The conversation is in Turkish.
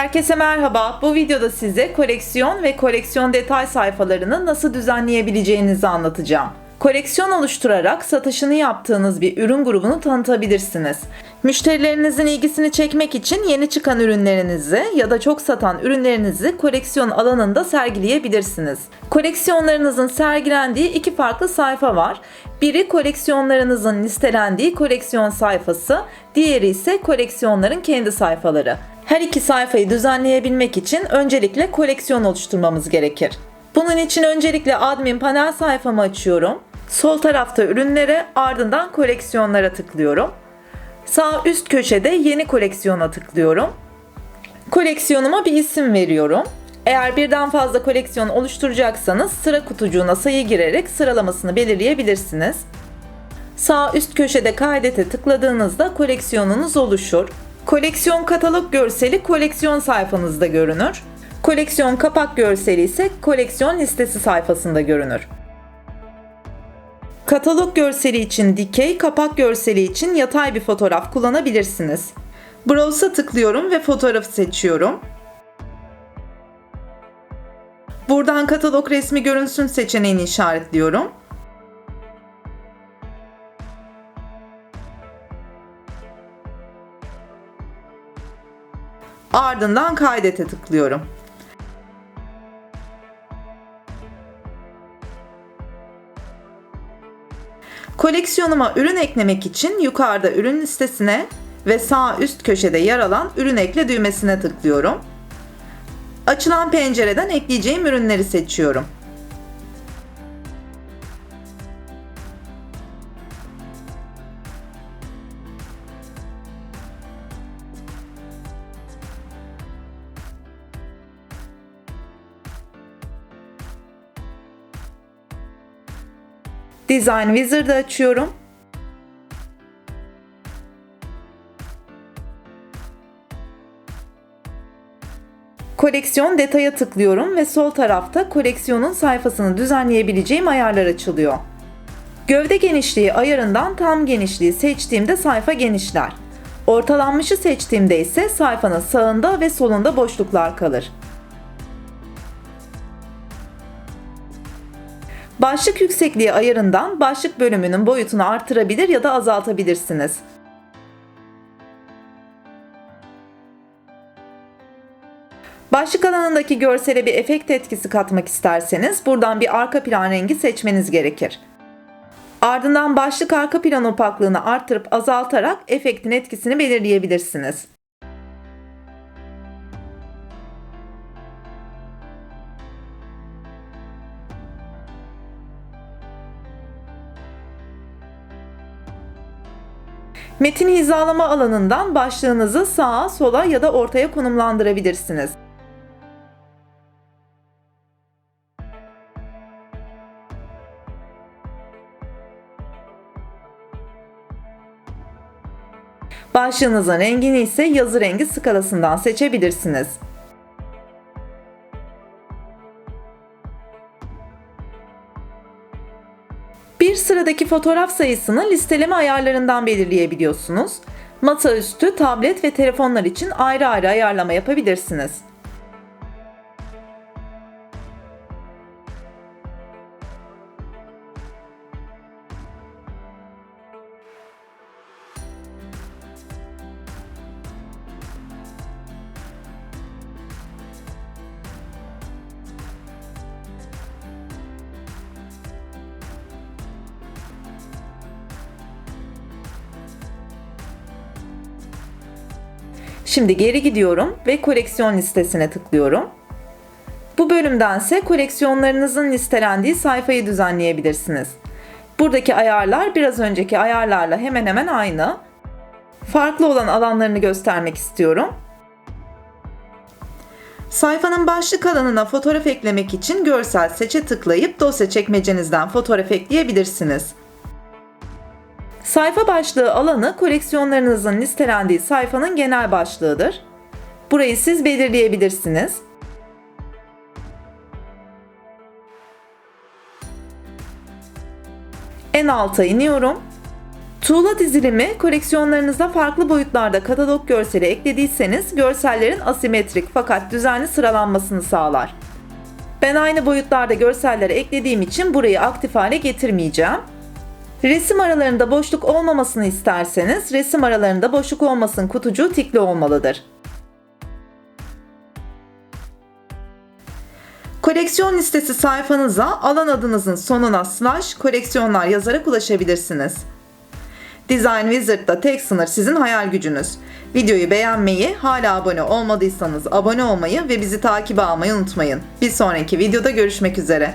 Herkese merhaba. Bu videoda size koleksiyon ve koleksiyon detay sayfalarını nasıl düzenleyebileceğinizi anlatacağım. Koleksiyon oluşturarak satışını yaptığınız bir ürün grubunu tanıtabilirsiniz. Müşterilerinizin ilgisini çekmek için yeni çıkan ürünlerinizi ya da çok satan ürünlerinizi koleksiyon alanında sergileyebilirsiniz. Koleksiyonlarınızın sergilendiği iki farklı sayfa var. Biri koleksiyonlarınızın listelendiği koleksiyon sayfası, diğeri ise koleksiyonların kendi sayfaları. Her iki sayfayı düzenleyebilmek için öncelikle koleksiyon oluşturmamız gerekir. Bunun için öncelikle admin panel sayfamı açıyorum. Sol tarafta ürünlere ardından koleksiyonlara tıklıyorum. Sağ üst köşede yeni koleksiyona tıklıyorum. Koleksiyonuma bir isim veriyorum. Eğer birden fazla koleksiyon oluşturacaksanız sıra kutucuğuna sayı girerek sıralamasını belirleyebilirsiniz. Sağ üst köşede kaydete tıkladığınızda koleksiyonunuz oluşur. Koleksiyon katalog görseli koleksiyon sayfanızda görünür. Koleksiyon kapak görseli ise koleksiyon listesi sayfasında görünür. Katalog görseli için dikey, kapak görseli için yatay bir fotoğraf kullanabilirsiniz. Browse'a tıklıyorum ve fotoğrafı seçiyorum. Buradan katalog resmi görünsün seçeneğini işaretliyorum. Ardından kaydete tıklıyorum. Koleksiyonuma ürün eklemek için yukarıda ürün listesine ve sağ üst köşede yer alan ürün ekle düğmesine tıklıyorum. Açılan pencereden ekleyeceğim ürünleri seçiyorum. Design Wizard'ı açıyorum. Koleksiyon detaya tıklıyorum ve sol tarafta koleksiyonun sayfasını düzenleyebileceğim ayarlar açılıyor. Gövde genişliği ayarından tam genişliği seçtiğimde sayfa genişler. Ortalanmışı seçtiğimde ise sayfanın sağında ve solunda boşluklar kalır. Başlık yüksekliği ayarından başlık bölümünün boyutunu artırabilir ya da azaltabilirsiniz. Başlık alanındaki görsele bir efekt etkisi katmak isterseniz buradan bir arka plan rengi seçmeniz gerekir. Ardından başlık arka plan opaklığını arttırıp azaltarak efektin etkisini belirleyebilirsiniz. Metin hizalama alanından başlığınızı sağa, sola ya da ortaya konumlandırabilirsiniz. Başlığınızın rengini ise yazı rengi skalasından seçebilirsiniz. Bir sıradaki fotoğraf sayısını listeleme ayarlarından belirleyebiliyorsunuz. Masaüstü, tablet ve telefonlar için ayrı ayrı ayarlama yapabilirsiniz. Şimdi geri gidiyorum ve koleksiyon listesine tıklıyorum. Bu bölümdense koleksiyonlarınızın listelendiği sayfayı düzenleyebilirsiniz. Buradaki ayarlar biraz önceki ayarlarla hemen hemen aynı. Farklı olan alanlarını göstermek istiyorum. Sayfanın başlık alanına fotoğraf eklemek için görsel seçe tıklayıp dosya çekmecenizden fotoğraf ekleyebilirsiniz. Sayfa başlığı alanı koleksiyonlarınızın listelendiği sayfanın genel başlığıdır. Burayı siz belirleyebilirsiniz. En alta iniyorum. Tuğla dizilimi koleksiyonlarınızda farklı boyutlarda katalog görseli eklediyseniz görsellerin asimetrik fakat düzenli sıralanmasını sağlar. Ben aynı boyutlarda görselleri eklediğim için burayı aktif hale getirmeyeceğim. Resim aralarında boşluk olmamasını isterseniz resim aralarında boşluk olmasın kutucuğu tikli olmalıdır. Koleksiyon listesi sayfanıza alan adınızın sonuna slash koleksiyonlar yazarak ulaşabilirsiniz. Design Wizard'da tek sınır sizin hayal gücünüz. Videoyu beğenmeyi, hala abone olmadıysanız abone olmayı ve bizi takibe almayı unutmayın. Bir sonraki videoda görüşmek üzere.